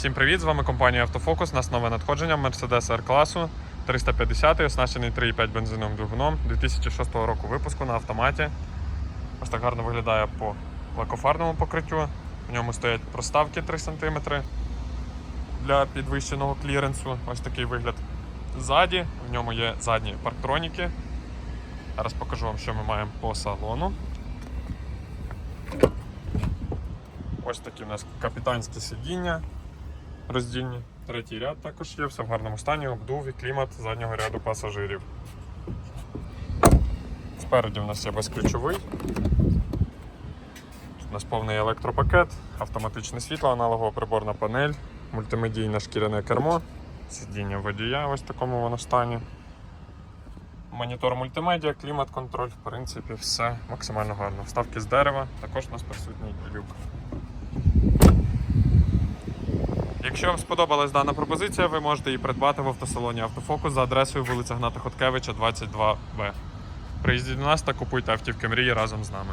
Всім привіт! З вами компанія Автофокус. Нас нове надходження Mercedes R-класу 350 оснащений 3,5 бензиновим двигуном 2006 року випуску на автоматі. Ось так гарно виглядає по лакофарному покриттю. В ньому стоять проставки 3 см для підвищеного кліренсу. Ось такий вигляд ззаді. В ньому є задні парктроніки. Зараз покажу вам, що ми маємо по салону. Ось такі у нас капітанські сидіння роздільні. Третій ряд також є, все в гарному стані, обдув і клімат заднього ряду пасажирів. Спереді у нас є безключовий. У нас повний електропакет, автоматичне світло, аналогова приборна панель, мультимедійне шкіряне кермо, сидіння водія ось в такому воно стані. Монітор мультимедіа, клімат-контроль, в принципі, все максимально гарно. Вставки з дерева, також у нас присутній люк. Якщо вам сподобалась дана пропозиція, ви можете її придбати в автосалоні Автофокус за адресою вулиця Гната Хоткевича, 22Б. Приїздіть до нас та купуйте автівки мрії разом з нами.